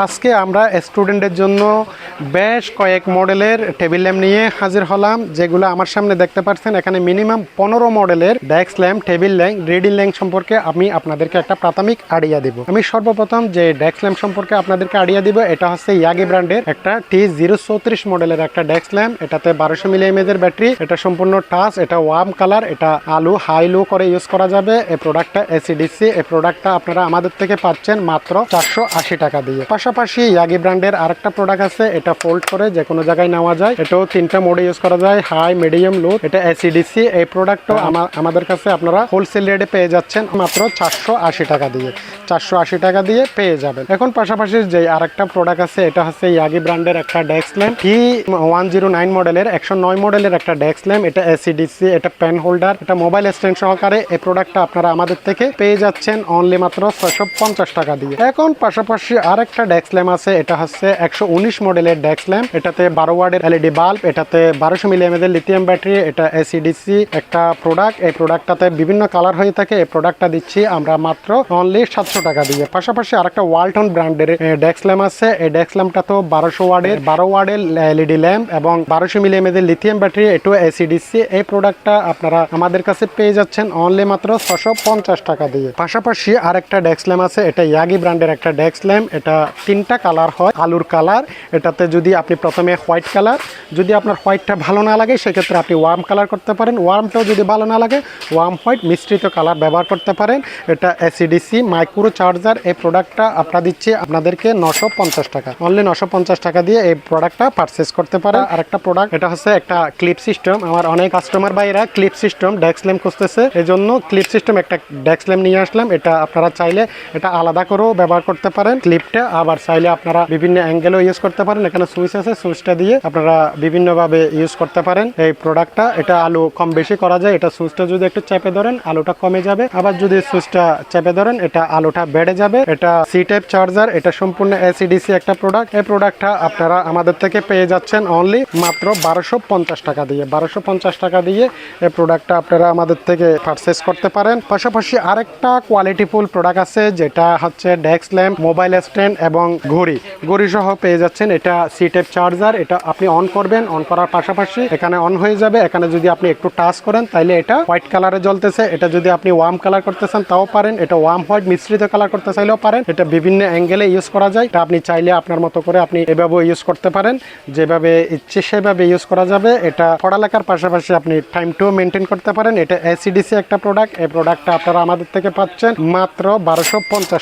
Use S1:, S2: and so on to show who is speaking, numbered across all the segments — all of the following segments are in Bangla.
S1: আজকে আমরা স্টুডেন্টের জন্য বেশ কয়েক মডেলের টেবিল ল্যাম্প নিয়ে হাজির হলাম, যেগুলো আমার সামনে দেখতে পাচ্ছেন। এখানে মিনিমাম পনেরো মডেলের desk lamp, table lamp, reading lamp সম্পর্কে আমি আপনাদেরকে একটা প্রাথমিক আইডিয়া দিব। আমি সর্বপ্রথম যে ডেস্ক ল্যাম্প সম্পর্কে আপনাদেরকে আইডিয়া দিব, এটা হচ্ছে ইয়াগি ব্র্যান্ডের একটা টি জিরো চৌত্রিশ মডেলের একটা ডেস্ক ল্যাম্প। এটাতে বারোশো মিলি এর ব্যাটারি, এটা সম্পূর্ণ টাচ, এটা ওয়ার্ম কালার, এটা আলু, হাই লো করে ইউজ করা যাবে। এই প্রোডাক্টটা এসিডিসি এই প্রোডাক্টটা আপনারা আমাদের থেকে পাচ্ছেন মাত্র চারশো আশি টাকা দিয়ে। পাশাপাশি ইয়াগি ব্র্যান্ডের আরেকটা প্রোডাক্ট আছে, এটা ফোল্ড করে যে কোনো জায়গায় নেওয়া যায়। এটাও তিনটা মোডে ইউজ করা যায় হাই মিডিয়াম লো এটা এসিডিসি এই প্রোডাক্টও আমাদের কাছে আপনারা হোলসেল রেটে পেয়ে যাচ্ছেন মাত্র চারশো আশি টাকা দিয়ে। চারশো আশি টাকা দিয়ে পেয়ে যাবেন। এখন পাশাপাশি যে আরেকটা প্রোডাক্ট আছে, এটা হচ্ছে ইয়াগি ব্র্যান্ডের একটা desk lamp T one zero nine মডেলের একশো নয় মডেলের একটা ডেস্ক ল্যাম্প এটা এসিডিসি এটা পেন হোল্ডার এটা মোবাইল স্ট্যান্ড সহকারে এই প্রোডাক্টটা আপনারা আমাদের থেকে পেয়ে যাচ্ছেন অনলি মাত্র ছয়শো পঞ্চাশ টাকা দিয়ে। এখন পাশাপাশি আরেকটা ডেস্ক ল্যাম্প আছে, এটা হচ্ছে একশো উনিশ মডেলের ডেস্ক ল্যাম্প এটাতে বারো ওয়ার্ডের এলইডি বাল্ব এটাতে বারোশো মিলি এম লিথিয়াম ব্যাটারি এটা এসিডিসি একটা প্রোডাক্ট এই প্রোডাক্টটাতে বিভিন্ন কালার হয়ে থাকে, এই প্রোডাক্টটা দিচ্ছি আমরা মাত্র অনলি সাতশো টাকা দিয়ে। পাশাপাশি আরেকটা ওয়ালটন ব্র্যান্ডের ডেস্ক ল্যাম্প আছে। এই ডেস্ক ল্যাম্পটা তো বারোশো ওয়ার্ডের, বারো ওয়ার্ডের এলইডি ল্যাম্প এবং বারোশো মিলি এম লিথিয়াম ব্যাটারি এটাও এসিডিসি এই প্রোডাক্টটা আপনারা আমাদের কাছে পেয়ে যাচ্ছেন অনলি মাত্র ছশো পঞ্চাশ টাকা দিয়ে। পাশাপাশি আরেকটা ডেস্ক ল্যাম্প আছে, এটা ইয়াগি ব্র্যান্ডের একটা ডেস্ক ল্যাম্প এটা তিনটা কালার হয়, আলুর কালার। এটাতে যদি আপনি প্রথমে হোয়াইট কালার, যদি আপনার হোয়াইটটা ভালো না লাগে, সেক্ষেত্রে আপনি ওয়ার্ম কালার করতে পারেন। ওয়ার্মটাও যদি ভালো না লাগে, ওয়ার্ম হোয়াইট মিশ্রিত কালার ব্যবহার করতে পারেন। এটা এসিডিসি মাইক্রো চার্জার এই প্রোডাক্টটা আপনারা দিচ্ছে আপনাদেরকে নশো পঞ্চাশ টাকা। অনলি নশো পঞ্চাশ টাকা দিয়ে এই প্রোডাক্টটা পারচেস করতে পারেন। আর একটা প্রোডাক্ট এটা হচ্ছে একটা ক্লিপ সিস্টেম আমার অনেক কাস্টমার ভাইরা ক্লিপ সিস্টেম ডেস্ক ল্যাম্প খুঁজতেছে। এই জন্য ক্লিপ সিস্টেম একটা ডেস্ক ল্যাম্প নিয়ে আসলাম। এটা আপনারা চাইলে এটা আলাদা করেও ব্যবহার করতে পারেন। ক্লিপটা আবার চাইলে আপনারা বিভিন্ন অ্যাঙ্গেলও ইউজ করতে পারেন। এখানে সুইচ আছে সুইচটা দিয়ে আপনারা বিভিন্নভাবে ইউজ করতে পারেন। এই প্রোডাক্টটা এটা আলু কম বেশি করা যায়, এটা সুইচটা যদি একটু চেপে ধরেন, আলুটা কমে যাবে। আবার যদি সুইচটা চেপে ধরেন, এটা আলুটা বেড়ে যাবে। এটা সি টাইপ চার্জার এটা সম্পূর্ণ এসিডিসি একটা প্রোডাক্ট এই প্রোডাক্টটা আপনারা আমাদের থেকে পেয়ে যাচ্ছেন অনলি মাত্র বারোশো পঞ্চাশ টাকা দিয়ে। বারোশো পঞ্চাশ টাকা দিয়ে এই প্রোডাক্টটা আপনারা আমাদের থেকে পারচেস করতে পারেন। পাশাপাশি আরেকটা কোয়ালিটিফুল প্রোডাক্ট আছে, যেটা হচ্ছে ডেস্ক ল্যাম্প মোবাইল স্ট্যান্ড এবং ঘড়ি ঘড়ি। সহ পেয়ে যাচ্ছেন এটা সি টাইপ চার্জার, এটা আপনি অন করবেন অন করার পাশাপাশি এখানে অন হয়ে যাবে। এখানে যদি আপনি একটু টাচ করেন তাহলে এটা হোয়াইট কালারে জ্বলতেছে। এটা যদি আপনি ওয়ার্ম কালার করতে চান, তাও পারেন। এটা ওয়ার্ম হোয়াইট মিশ্রিত কালার করতে চাইলেও পারেন। এটা বিভিন্ন অ্যাঙ্গেলে ইউজ করা যায়। এটা আপনি চাইলে আপনার মতো করে আপনি এভাবে ইউজ করতে পারেন। যেভাবে ইচ্ছে সেভাবে ইউজ করা যাবে। এটা পড়ালেখার পাশাপাশি আপনি টাইম টু মেনটেন করতে পারেন। এটা এসিডিসি একটা প্রোডাক্ট এই প্রোডাক্টটা আপনারা আমাদের থেকে পাচ্ছেন মাত্র বারোশো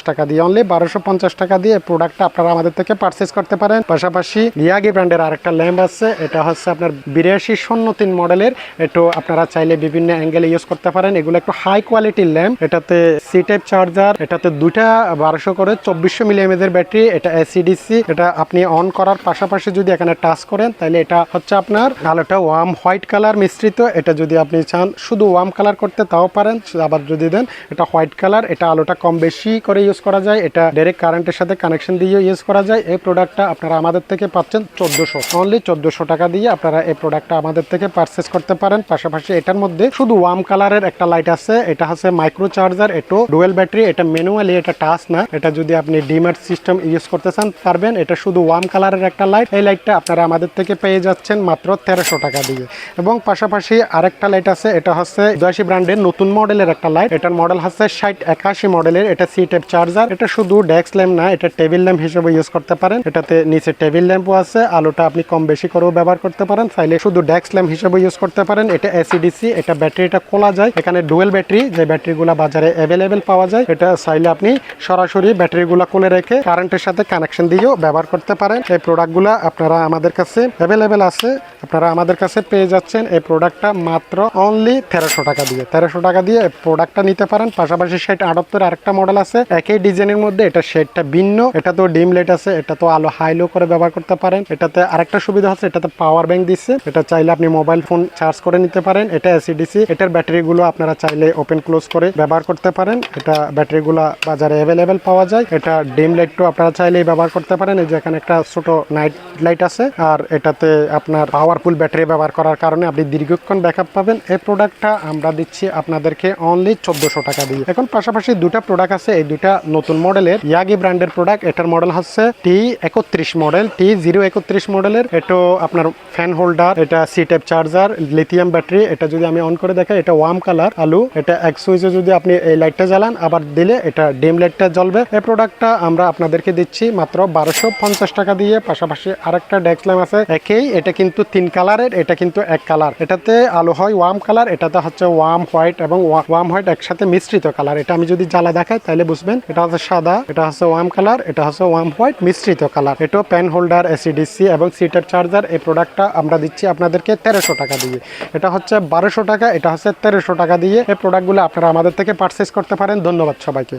S1: টাকা দিয়ে। অনলি বারোশো টাকা দিয়ে প্রোডাক্টটা আপনারা আমাদের থেকে পারচেস করতে পারেন। পাশাপাশি লিয়াগি ব্র্যান্ডের আরেকটা ল্যাম্প আছে, এটা হচ্ছে আপনার বিরাশি শূন্য তিন মডেলের একটু আপনারা চাইলে বিভিন্ন অ্যাঙ্গেলে ইউজ করতে পারেন। এগুলো একটু হাই কোয়ালিটির ল্যাম্প এটাতে সি টাইপ চার্জার এটাতে দুইটা বারোশো করে চব্বিশশো মিলি এর ব্যাটারি এটা এসিডিসি এটা আপনি অন করার পাশাপাশি যদি এখানে টাচ করেন, তাহলে এটা হচ্ছে আপনার আলোটা ওয়ার্ম হোয়াইট কালার মিশ্রিত। এটা যদি আপনি চান শুধু ওয়ার্ম কালার করতে, তাও পারেন। আবার যদি দেন, এটা হোয়াইট কালার এটা আলোটা কম বেশি করে ইউজ করা যায়। এটা ডাইরেক্ট কারেন্টের সাথে কানেকশন দিয়ে ইউজ করা যায়। এই প্রোডাক্টটা আপনারা আমাদের থেকে পাচ্ছেন চোদ্দোশো। অনলি চোদ্দোশো টাকা দিয়ে আপনারা এই প্রোডাক্টটা আমাদের থেকে পারচেস করতে পারেন। পাশাপাশি এটার মধ্যে শুধু ওয়ার্ম কালারের একটা লাইট আছে। এটা হচ্ছে মাইক্রো চার্জার এটো ডুয়েল ব্যাটারি এটা ম্যানুয়ালি এটা টাচ না। এটা যদি আপনি ডিমার সিস্টেম ইউজ করতে চান, পারবেন। এটা শুধু ওয়ার্ম কালারের একটা লাইট এই লাইটটা আপনারা আমাদের থেকে পেয়ে যাচ্ছেন মাত্র তেরোশো টাকা দিয়ে। এবং পাশাপাশি আরেকটা লাইট আছে। এটা হচ্ছে দশি ব্র্যান্ডের নতুন মডেলের একটা লাইট এটার মডেল হচ্ছে ষাট একাশি মডেলের এটা সি টাইপ চার্জার এটা শুধু ডেস্ক ল্যাম্প না, এটা টেবিল ল্যাম্প হিসেবে ইউজ করতে পারেন। এটাতে নিচে টেবিল ল্যাম্পও আছে, আলোটা আপনি কম বেশি করেও ব্যবহার করতে পারেন। চাইলে শুধু ডেস্ক ল্যাম্প হিসেবে ইউজ করতে পারেন। এটা এসিডিসি এটা ব্যাটারিটা খোলা যায়। এখানে ডুয়েল ব্যাটারি, যে ব্যাটারিগুলো বাজারে অ্যাভেলেবেল পাওয়া যায়, এটা চাইলে আপনি সরাসরি ব্যাটারিগুলো খুলে রেখে কারেন্টের সাথে কানেকশন দিয়েও ব্যবহার করতে পারেন। এই প্রোডাক্টগুলো আপনারা আমাদের কাছে অ্যাভেলেবেল আছে। আপনারা আমাদের কাছে পেয়ে যাচ্ছেন এই প্রোডাক্টটা মাত্র অনলি তেরোশো টাকা দিয়ে। তেরোশো টাকা দিয়ে এই প্রোডাক্টটা নিতে পারেন, পাশাপাশি শেড আটাত্তর আরেকটা মডেল আছে। একই ডিজাইনের মধ্যে এটা শেডটা ভিন্ন, এটা তো ডিম লাইট আছে, এটা তো আলো হাই লো করে ব্যবহার করতে পারেন। এটাতে আরেকটা সুবিধা আছে এটাতে পাওয়ার ব্যাংক দিচ্ছে। এটা চাইলে আপনি মোবাইল ফোন চার্জ করে নিতে পারেন। এটা এসিডিসি এটার ব্যাটারিগুলো আপনারা চাইলে ওপেন ক্লোজ করে ব্যবহার করতে পারেন। এটা ব্যাটারিগুলো বাজারে অ্যাভেলেবেল পাওয়া যায়। এটা ডিম লাইটও আপনারা চাইলেই ব্যবহার করতে পারেন। এই যে এখানে একটা ছোট নাইট লাইট আছে, আর এটাতে আপনার পাওয়ারফুল ব্যাটারি ব্যবহার করার কারণে আপনি দীর্ঘক্ষণ ব্যাকআপ পাবেন। এই প্রোডাক্টটা আমরা দিচ্ছি আপনাদেরকে অনলি চোদ্দশো টাকা দিয়ে। এখন পাশাপাশি দুটা প্রোডাক্ট আছে, এই দুটা নতুন মডেলের ইয়াগি ব্র্যান্ডের প্রোডাক্ট এটার মডেল হচ্ছে টি একত্রিশ মডেল টি জিরো একত্রিশ মডেলের এটা আপনার ফ্যান হোল্ডার এটা C type charger lithium battery এটা যদি আমি অন করে দেখাই, এটা ওয়াম কালার আলু, এটা এক সুইচে যদি আপনি এই লাইটটা জ্বালান, আবার দিলে এটা ডিম লাইটটা জ্বলবে। এই প্রোডাক্টটা আমরা আপনাদেরকে দিচ্ছি মাত্র বারোশো টাকা দিয়ে। পাশাপাশি আরেকটা ল্যাম্প আছে, একেই, এটা কিন্তু তিন কালারের, এটা কিন্তু এক কালার। এটাতে আলো হয় ওয়াম কালার, এটাতে হচ্ছে ওয়াম হোয়াইট এবং ওয়াম হোয়াইট একসাথে মিশ্রিত কালার। এটা আমি যদি জ্বালা দেখাই তাহলে বুঝবেন এটা হচ্ছে সাদা, এটা হচ্ছে ওয়াম কালার, এটা হচ্ছে ওয়াম হোয়াইট মিশ্রিত কালার। এটাও পেন হোল্ডার, এসিডিসি এবং সিটার চার্জার, এই প্রোডাক্টটা আমরা দিচ্ছি আপনাদেরকে তেরোশো টাকা দিয়ে। এটা হচ্ছে বারোশো টাকা, এটা হচ্ছে তেরোশো টাকা দিয়ে। এই প্রোডাক্টগুলো আপনারা আমাদের থেকে পারচেস করতে পারেন। ধন্যবাদ সবাইকে।